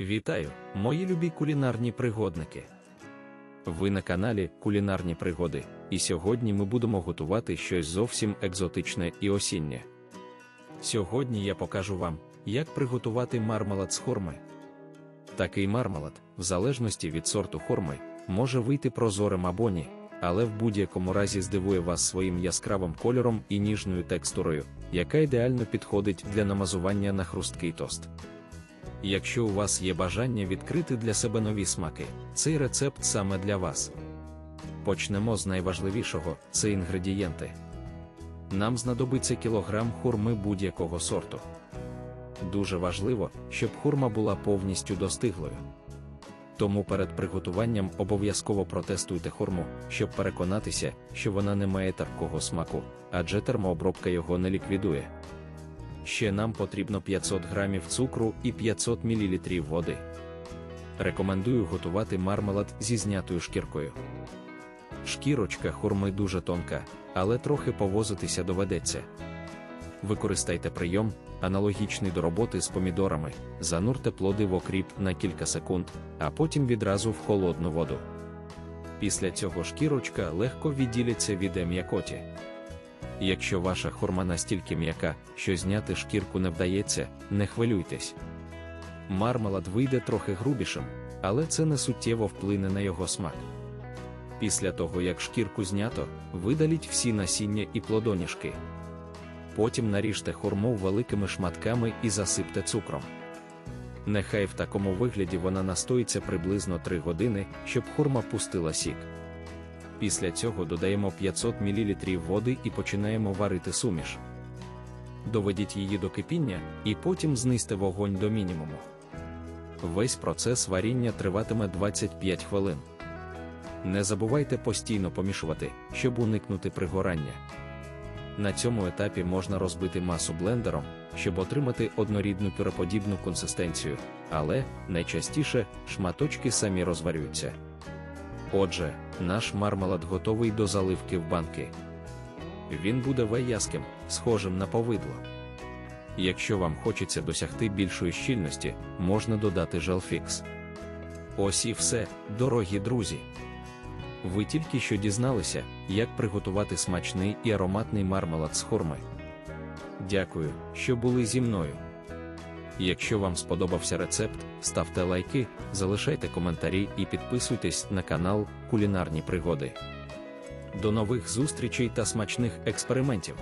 Вітаю, мої любі кулінарні пригодники. Ви на каналі Кулінарні Пригоди, і сьогодні ми будемо готувати щось зовсім екзотичне і осіннє. Сьогодні я покажу вам, як приготувати мармелад з хурми. Такий мармелад, в залежності від сорту хурми, може вийти прозорим або ні, але в будь-якому разі здивує вас своїм яскравим кольором і ніжною текстурою, яка ідеально підходить для намазування на хрусткий тост. Якщо у вас є бажання відкрити для себе нові смаки, цей рецепт саме для вас. Почнемо з найважливішого це інгредієнти. Нам знадобиться кілограм хурми будь-якого сорту. Дуже важливо, щоб хурма була повністю достиглою. Тому перед приготуванням обов'язково протестуйте хурму, щоб переконатися, що вона не має такого смаку, адже термообробка його не ліквідує. Ще нам потрібно 500 грамів цукру і 500 мл води. Рекомендую готувати мармелад зі знятою шкіркою. Шкірочка хурми дуже тонка, але трохи повозитися доведеться. Використайте прийом, аналогічний до роботи з помідорами, занурте плоди в окріп на кілька секунд, а потім відразу в холодну воду. Після цього шкірочка легко відділяться від м'якоті. Якщо ваша хурма настільки м'яка, що зняти шкірку не вдається, не хвилюйтесь. Мармелад вийде трохи грубішим, але це не суттєво вплине на його смак. Після того, як шкірку знято, видаліть всі насіння і плодоніжки. Потім наріжте хурму великими шматками і засипте цукром. Нехай в такому вигляді вона настоїться приблизно 3 години, щоб хурма пустила сік. Після цього додаємо 500 мл води і починаємо варити суміш. Доведіть її до кипіння і потім знизьте вогонь до мінімуму. Весь процес варіння триватиме 25 хвилин. Не забувайте постійно помішувати, щоб уникнути пригорання. На цьому етапі можна розбити масу блендером, щоб отримати однорідну пюроподібну консистенцію, але найчастіше шматочки самі розварюються. Отже, наш мармелад готовий до заливки в банки. Він буде веяским, схожим на повидло. Якщо вам хочеться досягти більшої щільності, можна додати желфікс. Ось і все, дорогі друзі. Ви тільки що дізналися, як приготувати смачний і ароматний мармелад з хурми. Дякую, що були зі мною. Якщо вам сподобався рецепт, ставте лайки, залишайте коментарі і підписуйтесь на канал Кулінарні Пригоди. До нових зустрічей та смачних експериментів!